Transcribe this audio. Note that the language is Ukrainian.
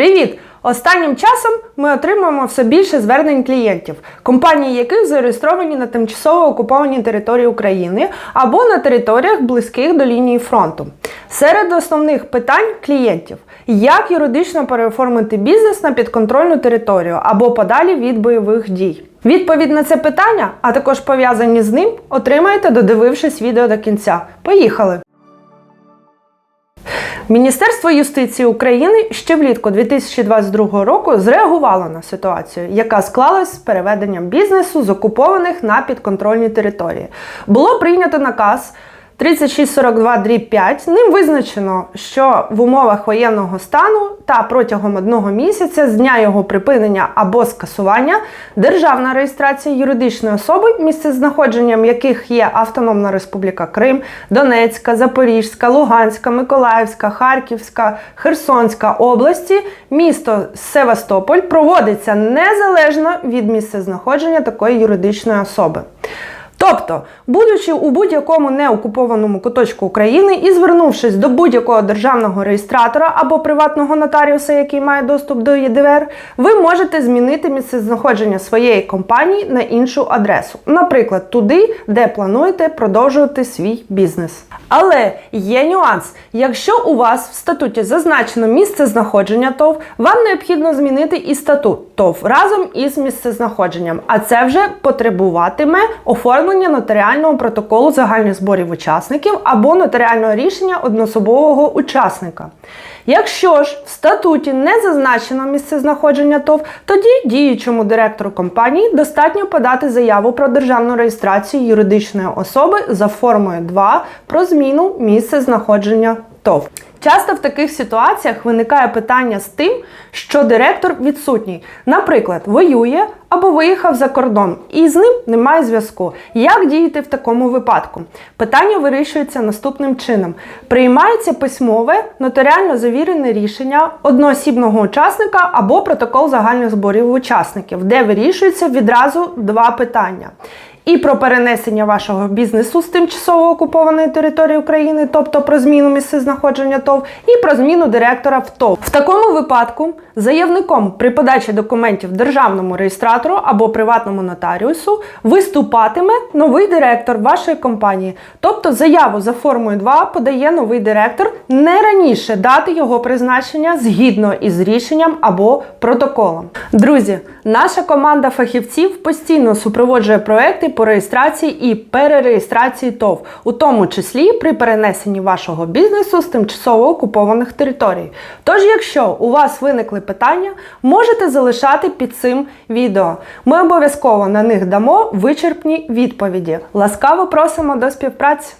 Привіт! Останнім часом ми отримуємо все більше звернень клієнтів, компанії яких зареєстровані на тимчасово окупованій території України або на територіях близьких до лінії фронту. Серед основних питань клієнтів: як юридично переоформити бізнес на підконтрольну територію або подалі від бойових дій. Відповідь на це питання, а також пов'язані з ним, отримаєте, додивившись відео до кінця. Поїхали! Міністерство юстиції України ще влітку 2022 року зреагувало на ситуацію, яка склалась з переведенням бізнесу з окупованих на підконтрольні території. Було прийнято наказ 3642 5 Ним визначено, що в умовах воєнного стану та протягом одного місяця з дня його припинення або скасування державна реєстрація юридичної особи, місцезнаходженням яких є Автономна Республіка Крим, Донецька, Запорізька, Луганська, Миколаївська, Харківська, Херсонська області, місто Севастополь проводиться незалежно від місцезнаходження такої юридичної особи. Тобто, будучи у будь-якому неокупованому куточку України і звернувшись до будь-якого державного реєстратора або приватного нотаріуса, який має доступ до ЄДВР, ви можете змінити місцезнаходження своєї компанії на іншу адресу, наприклад, туди, де плануєте продовжувати свій бізнес. Але є нюанс: якщо у вас в статуті зазначено місце знаходження ТОВ, вам необхідно змінити і статут ТОВ разом із місцезнаходженням, а це вже потребуватиме оформлення нотаріального протоколу загальних зборів учасників або нотаріального рішення одноособового учасника. Якщо ж в статуті не зазначено місцезнаходження ТОВ, тоді діючому директору компанії достатньо подати заяву про державну реєстрацію юридичної особи за формою 2 про зміну місцезнаходження ТОВ. Часто в таких ситуаціях виникає питання з тим, що директор відсутній, наприклад, воює або виїхав за кордон, і з ним немає зв'язку. Як діяти в такому випадку? Питання вирішується наступним чином: приймається письмове нотаріально завірене рішення одноосібного учасника або протокол загальних зборів учасників, де вирішується відразу два питання. І про перенесення вашого бізнесу з тимчасово окупованої території України, тобто про зміну місцезнаходження ТОВ, і про зміну директора в ТОВ. В такому випадку заявником при подачі документів державному реєстратору або приватному нотаріусу виступатиме новий директор вашої компанії. Тобто заяву за формою 2 подає новий директор не раніше дати його призначення згідно із рішенням або протоколом. Друзі, наша команда фахівців постійно супроводжує проекти по реєстрації і перереєстрації ТОВ, у тому числі при перенесенні вашого бізнесу з тимчасово окупованих територій. Тож, якщо у вас виникли питання, можете залишати під цим відео. Ми обов'язково на них дамо вичерпні відповіді. Ласкаво просимо до співпраці!